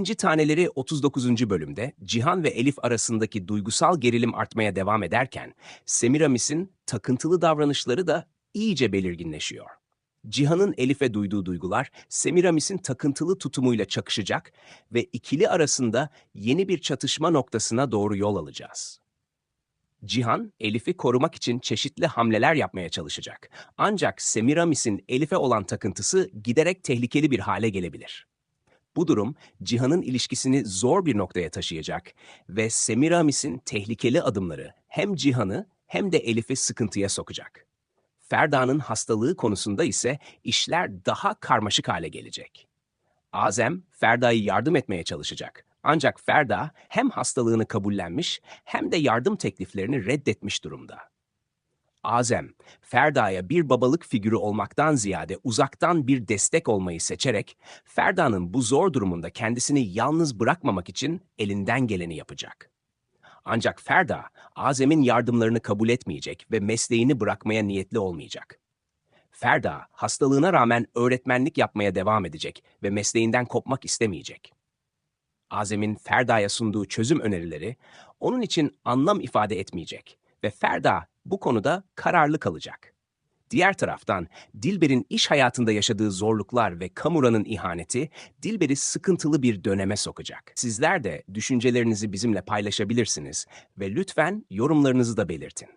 İnci Taneleri 39. bölümde Cihan ve Elif arasındaki duygusal gerilim artmaya devam ederken Semiramis'in takıntılı davranışları da iyice belirginleşiyor. Cihan'ın Elif'e duyduğu duygular Semiramis'in takıntılı tutumuyla çakışacak ve ikili arasında yeni bir çatışma noktasına doğru yol alacağız. Cihan, Elif'i korumak için çeşitli hamleler yapmaya çalışacak. Ancak Semiramis'in Elif'e olan takıntısı giderek tehlikeli bir hale gelebilir. Bu durum Cihan'ın ilişkisini zor bir noktaya taşıyacak ve Semiramis'in tehlikeli adımları hem Cihan'ı hem de Elif'i sıkıntıya sokacak. Ferda'nın hastalığı konusunda ise işler daha karmaşık hale gelecek. Azem, Ferda'yı yardım etmeye çalışacak. Ancak Ferda hem hastalığını kabullenmiş hem de yardım tekliflerini reddetmiş durumda. Azem, Ferda'ya bir babalık figürü olmaktan ziyade uzaktan bir destek olmayı seçerek Ferda'nın bu zor durumunda kendisini yalnız bırakmamak için elinden geleni yapacak. Ancak Ferda, Azem'in yardımlarını kabul etmeyecek ve mesleğini bırakmaya niyetli olmayacak. Ferda, hastalığına rağmen öğretmenlik yapmaya devam edecek ve mesleğinden kopmak istemeyecek. Azem'in Ferda'ya sunduğu çözüm önerileri onun için anlam ifade etmeyecek ve Ferda bu konuda kararlı kalacak. Diğer taraftan Dilber'in iş hayatında yaşadığı zorluklar ve Kamura'nın ihaneti Dilber'i sıkıntılı bir döneme sokacak. Sizler de düşüncelerinizi bizimle paylaşabilirsiniz ve lütfen yorumlarınızı da belirtin.